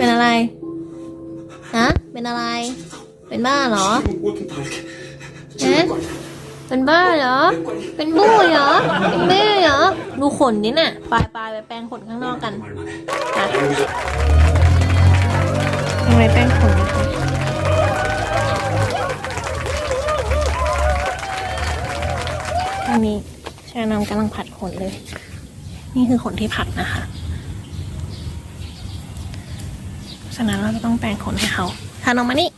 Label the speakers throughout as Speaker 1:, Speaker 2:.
Speaker 1: เป็นอะไร ฮะ เป็นอะไร เป็นบ้าเหรอเป็นบ้าเหรอ เป็นบู้เหรอ เป็นเบ้เหรอ ดูขนนี่น่ะปลายปลายไปแปรงขนข้างนอกกันทำไมแปรงขนอันนี้ ชานำกำลังผัดขนเลย นี่คือขนที่ผัดนะคะฉะนั้นเราจะต้องแปรงขนให้เขาทานออกมานี่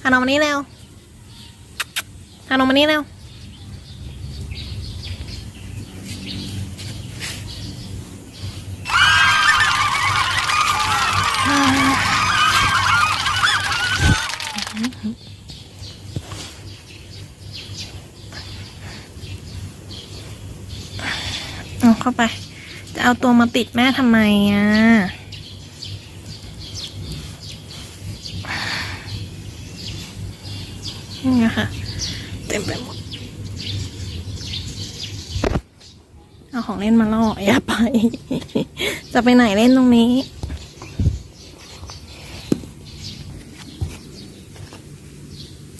Speaker 1: ทานออกมานี่เร็วทานออกมานี่เร็ว เอาเข้าไป จะเอาตัวมาติดแม่ทำไมอะนี่นะคะเต็มไปหมด เอาของเล่นมาล่ออย่าไป จะไปไหนเล่นตรงนี้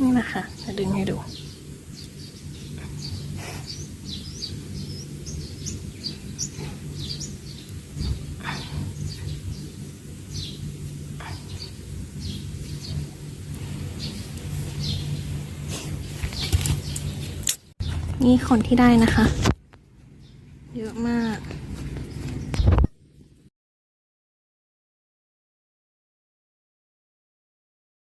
Speaker 1: นี่นะคะจะดึงให้ดู นี่คนที่ได้นะคะ เยอะมาก